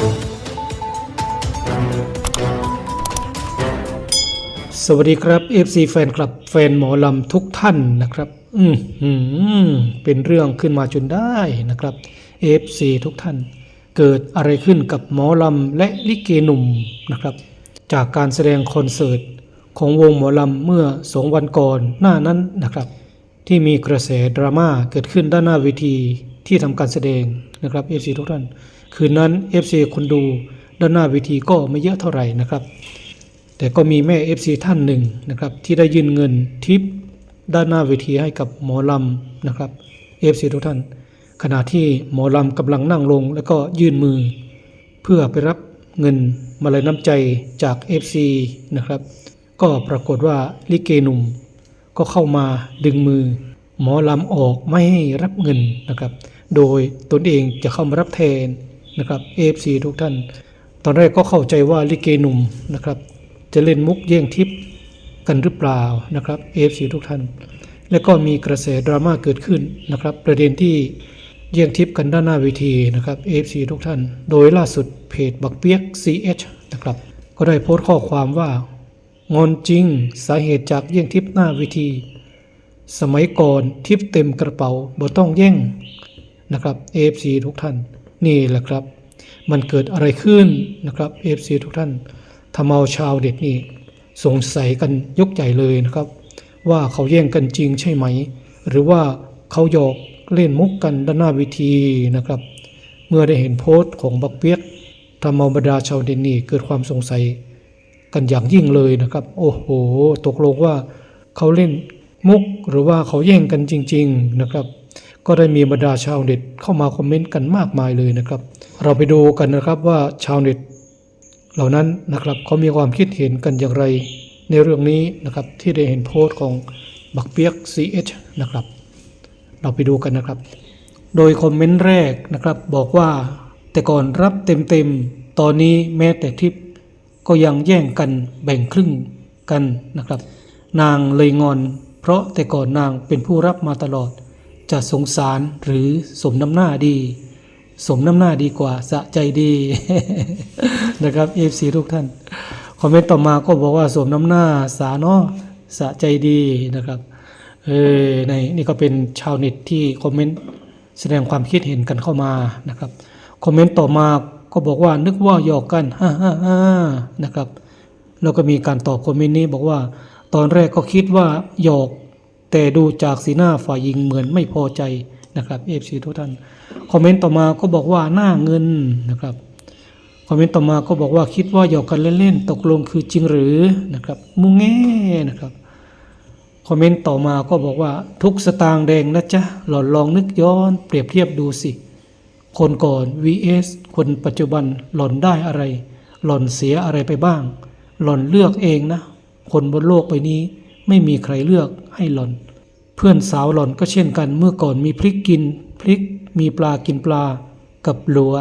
สวัสดีครับ FC แฟนคลับแฟนหมอลำทุกท่านนะครับอืมหืมเป็นเรื่องขึ้นมาจนได้นะครับ FC ทุกท่าน เกิดอะไรขึ้นกับหมอลำและลิเกหนุ่มนะครับ จากการแสดงคอนเสิร์ตของวงหมอลำเมื่อสองวันก่อนหน้านั้นนะครับ ที่มีกระแสดราม่าเกิดขึ้นด้านหน้าเวที ที่ทำการแสดงนะครับ FC ทุกท่าน คืนนั้น FC คนดูด้านหน้าเวทีก็ไม่เยอะเท่าไหร่นะครับ แต่ก็มีแม่ FC ท่านหนึ่งนะครับ ที่ได้ยื่นเงินทิปด้านหน้าเวทีให้กับหมอลำนะครับ FC ทุกท่าน ขณะที่หมอลำกำลังนั่งลง แล้วก็ยื่นมือ เพื่อไปรับเงินมาลัยน้ำใจจาก FC นะครับ ก็ปรากฏว่าลิเกหนุ่ม ก็เข้ามาดึงมือ หมอลำออกไม่ให้รับเงินนะครับ โดยตนเองจะเข้ามารับแทนนะครับ AFC ทุกท่าน ตอนแรกก็เข้าใจว่าลิเกหนุ่มนะครับ จะเล่นมุกแย่งทิปกันหรือเปล่านะครับ AFC ทุกท่าน และก็มีกระแสดราม่าเกิดขึ้นนะครับ ประเด็นที่แย่งทิปกันด้านหน้าเวทีนะครับ AFC ทุกท่าน โดยล่าสุดเพจบักเปียก CH นะครับ ก็ได้โพสต์ข้อความว่างอนจริงสาเหตุจากแย่งทิปหน้าเวทีสมัยก่อนทิปเต็มกระเป๋าบ่ต้องแย่ง นะครับ AFC ทุกท่านนี่แหละครับ มันเกิดอะไรขึ้นนะครับ AFC ทุกท่านทำเอาชาวเด็ดนี่สงสัยกันยกใหญ่เลยนะครับ ว่าเขาแย่งกันจริงใช่ไหม หรือว่าเขาหยอกเล่นมุกกันด้านหน้าเวทีนะครับ เมื่อได้เห็นโพสต์ของบักเปียกทำเอาบรรดาชาวเด็ดนี่เกิดความสงสัยกันอย่างยิ่งเลยนะครับ โอ้โห ตกลงว่าเขาเล่นมุกหรือว่าเขาแย่งกันจริง ๆนะครับ ก็ได้มีบรรดาชาวเน็ตเข้ามาคอมเมนต์กันมากมายเลยนะครับ เราไปดูกันนะครับว่าชาวเน็ต เหล่านั้นนะครับเขามีความคิดเห็นกันอย่างไร ในเรื่องนี้นะครับที่ได้เห็นโพสต์ของบักเปียก CH นะครับ เราไปดูกันนะครับ โดยคอมเมนต์แรกนะครับบอกว่าแต่ก่อนรับเต็มๆ ตอนนี้แม้แต่ทิปก็ยังแย่งกันแบ่งครึ่งกันนะครับ นางเลยงอน เพราะแต่ก่อนนางเป็นผู้รับมาตลอด จะสงสารหรือสมน้ำหน้าดี สมน้ำหน้าดีกว่าสะใจดีนะครับ FC ทุกท่าน คอมเมนต์ต่อมาก็บอกว่าสมน้ำหน้าสาเนาะสะใจดีนะครับเออในนี่ก็เป็นชาวเน็ตที่คอมเมนต์แสดงความคิดเห็นกันเข้ามานะครับคอมเมนต์ต่อมาก็บอกว่านึกว่าหยอกกันฮ่าฮ่าฮ่านะครับแล้วก็มีการตอบคอมเมนต์นี้บอกว่า ตอนแรกก็คิดว่าหยอก แต่ดูจากสีหน้าฝ่ายหญิงเหมือนไม่พอใจนะครับเอฟซีทุกท่านคอมเมนต์ต่อมาก็บอกว่าหน้าเงินนะครับคอมเมนต์ต่อมาก็บอกว่าคิดว่าหยอกกันเล่นๆตกลงคือจริงหรือนะครับมุงแง่นะครับคอมเมนต์ต่อมาก็บอกว่าทุกสตางค์แดงนะจ๊ะหลอนลองนึกย้อนเปรียบเทียบดูสิ คนก่อน vs คนปัจจุบันหล่อนได้อะไร หล่อนเสียอะไรไปบ้าง หล่อนเลือกเองนะ คนบนโลกใบนี้ ไม่มีใครเลือกให้หล่อน เพื่อนสาวหล่อนก็เช่นกันเมื่อก่อนมีพริกกินพริกมีปลากินปลา กับหลัว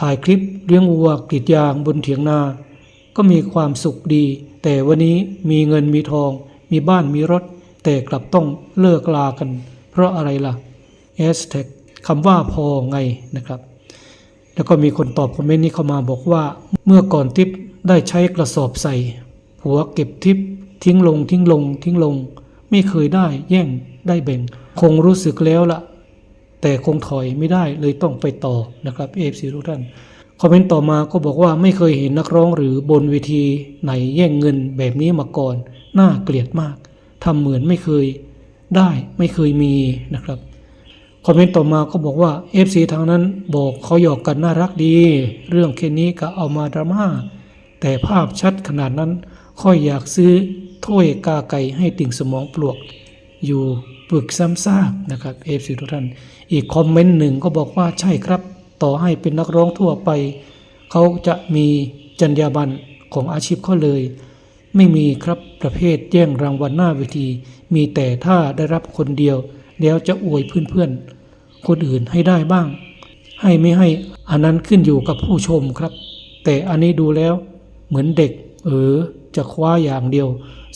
ถ่ายคลิปเลี้ยงวัวกรีดยางบนเถียงนา ก็มีความสุขดี แต่วันนี้มีเงินมีทอง มีบ้านมีรถ แต่กลับต้องเลิกลากัน เพราะอะไรล่ะแฮชแท็กคำว่าพอไงนะครับ แล้วก็มีคนตอบคอมเมนต์นี้เข้ามาบอกว่า เมื่อก่อนทิปได้ใช้กระสอบใส่ผัวเก็บทิป ทิ้งลงทิ้งลงทิ้งลง ไม่เคยได้แย่งได้แบ่ง คงรู้สึกแล้วละแต่คงถอยไม่ได้เลยต้องไปต่อนะครับเอฟซีทุกท่านคอมเมนต์ต่อมาก็บอกว่าไม่เคยเห็นนักร้องหรือบนเวทีไหนแย่งเงินแบบนี้มาก่อน น่าเกลียดมากทำเหมือนไม่เคยได้ไม่เคยมีนะครับคอมเมนต์ต่อมาก็บอกว่า FC ทางนั้นบอกเขาหยอกกันน่ารักดี เรื่องแค่นี้ก็เอามาดราม่าแต่ภาพชัดขนาดนั้น ค่อยอยากซื้อถ้วยกาไก่ให้ติ่งสมองปลวก อยู่ปึกซ้ำซากนะครับ FC ทุกท่าน อีกคอมเมนต์หนึ่งก็บอกว่าใช่ครับ ต่อให้เป็นนักร้องทั่วไป เขาจะมีจรรยาบรรณของอาชีพเขาเลย ไม่มีครับประเภทแย่งรางวัลหน้าเวที มีแต่ถ้าได้รับคนเดียว แล้วจะอวยเพื่อนๆ คนอื่นให้ได้บ้าง ให้ไม่ให้อันนั้นขึ้นอยู่กับผู้ชมครับ แต่อันนี้ดูแล้วเหมือนเด็ก เออ จะคว้าอย่างเดียว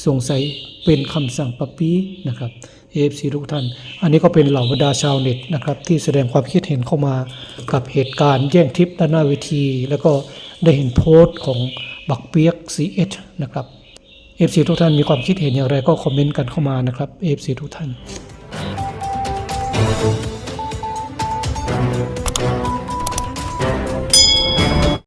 สงสัยเป็นคำสั่งปะปีนะครับ AFC ทุกท่าน อันนี้ก็เป็นเหล่าบรรดาชาวเน็ตนะครับ ที่แสดงความคิดเห็นเข้ามากับเหตุการณ์แย่งทิปด้านหน้าเวที แล้วก็ได้เห็นโพสต์ของบักเปียก CH นะครับ FC ทุกท่านมีความคิดเห็นอย่างไรก็คอมเมนต์กันเข้ามานะครับ FC ทุกท่าน